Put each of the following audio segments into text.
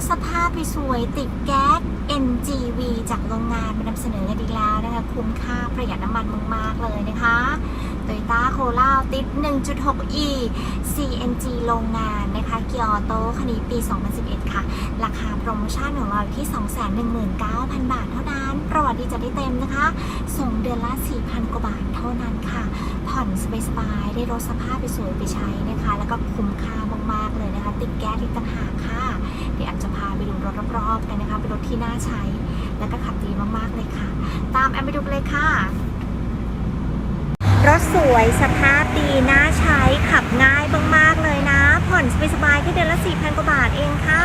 ถสภาพสวยติดแก๊ส NGV จากโรงงานมานำเสนอกันอีกแล้วนะคะ คุ้มค่าประหยัดน้ำมันมาก ๆ เลยนะคะโตโยต้าโคล่าติด 1.6e CNG โรงงานนะคะเกียร์ออโต้คันนี้ปี 2011 ค่ะ ราคาโปรโมชั่นของเราอยู่ที่ 219,000 บาทเท่านั้น ประวัติดีจะได้เต็มนะคะ ส่งเดือนละ 4,000 กว่าบาทเท่านั้นค่ะ ผ่อนสบายๆได้รถสภาพไปสวยไปใช้นะคะ แล้วก็คุ้มค่ามาก ๆ เลยนะคะ ติดแก๊สอีกต่างหากค่ะ เดี๋ยวแอมจะพาไปดูรถรอบๆกันนะคะ เป็นรถที่น่าใช้ แล้วก็ขับดีมากๆเลยค่ะ ตามแอมไปดูเลยค่ะ รถสวยสภาพดีน่าใช้ขับง่ายมากๆเลยนะ ผ่อนสบายๆแค่เดือนละ 4,000 กว่าบาทเองค่ะ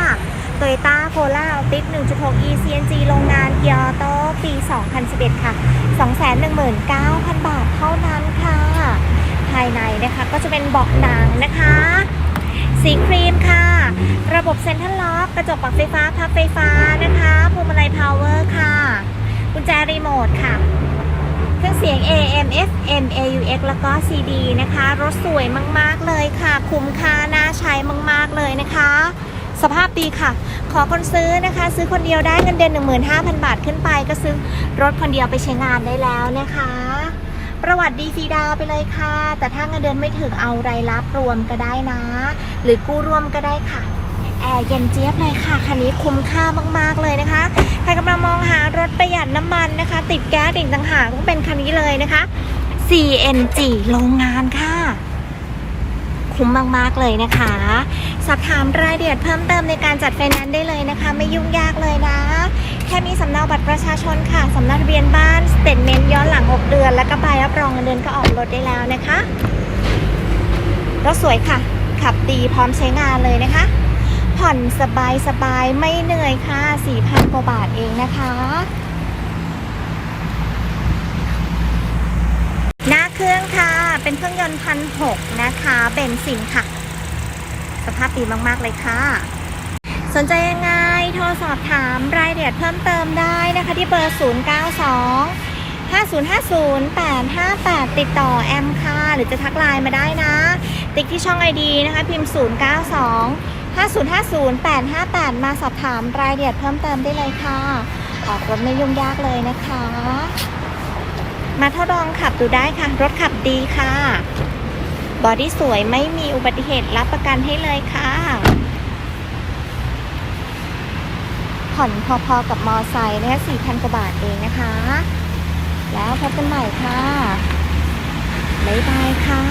Toyota Corolla Altis 1.6 e CNG โรงงานเกียร์โตปี 2011 ค่ะ 219,000 บาทเท่านั้นค่ะ ภายในนะคะก็จะเป็นเบาะหนังนะคะ สีครีมค่ะ ระบบเซ็นทรัลล็อกกระจกปรับไฟฟ้าพับไฟฟ้านะคะพวงมาลัยพาวเวอร์ค่ะ กุญแจรีโมทค่ะ เครื่องเสียง AM FM AUX แล้วก็ CD นะคะ รถสวยมากๆเลยค่ะ คุ้มค่าน่าใช้มากๆเลยนะคะ สภาพดีค่ะ ขอคนซื้อนะคะ ซื้อคนเดียวได้เงินเดือน15,000 บาทขึ้นไป ก็ซื้อรถคนเดียวไปใช้งานได้แล้วนะคะ ประวัติดีฟรีดาวไปเลยค่ะ แต่ถ้าเงินเดือนไม่ถึงเอารายรับรวมก็ได้นะ หรือกู้รวมก็ได้ค่ะแอร์เย็นเจี๊ยบเลยค่ะ คันนี้คุ้มค่ามากๆเลยนะคะ ใครกำลังมองหารถประหยัดน้ำมันนะคะ ติดแก๊สอีกต่างหากต้องเป็นคันนี้เลยนะคะ CNG โรงงานค่ะ คุ้มมากๆเลยนะคะ สอบถามรายละเอียดเพิ่มเติมในการจัดไฟแนนซ์ได้เลยนะคะ ไม่ยุ่งยากเลยนะ ค่มีสำเนาบัตรประชาชนค่ะสำเนาทะเบียนบ้านสเตทเมนต์ย้อนหลัง 6 เดือน แล้วก็ใบรับรองเงินเดือนก็ออกรถได้แล้วนะคะรถสวยค่ะ ขับดีพร้อมใช้งานเลยนะคะ ผ่อนสบายสบายไม่เหนื่อยค่ะ4,000กว่าบาทเองนะคะหน้าเครื่องค่ะ เป็นเครื่องยนต์พันหกนะคะเบนซินค่ะ สภาพดีมาก ๆ เลยค่ะ สนใจยังไง สอบถามรายละเอียดเพิ่มเติมได้นะคะที่เบอร์ 092 5050 858 ติดต่อแอมค่ะ หรือจะทักไลน์มาได้นะ ติ๊กที่ช่อง ID นะคะพิมพ์ 092 5050 858 มาสอบถามรายละเอียดเพิ่มเติมได้เลยค่ะ ออกรถไม่ยุ่งยากเลยนะคะ มาทดลองขับดูได้ค่ะ รถขับดีค่ะ บอดี้สวยไม่มีอุบัติเหตุรับประกันให้เลยค่ะ ผ่อนพอๆกับมอไซค์นะคะ4,000กว่าบาทเองนะคะ แล้วพบกันใหม่ค่ะ บ๊ายบายค่ะ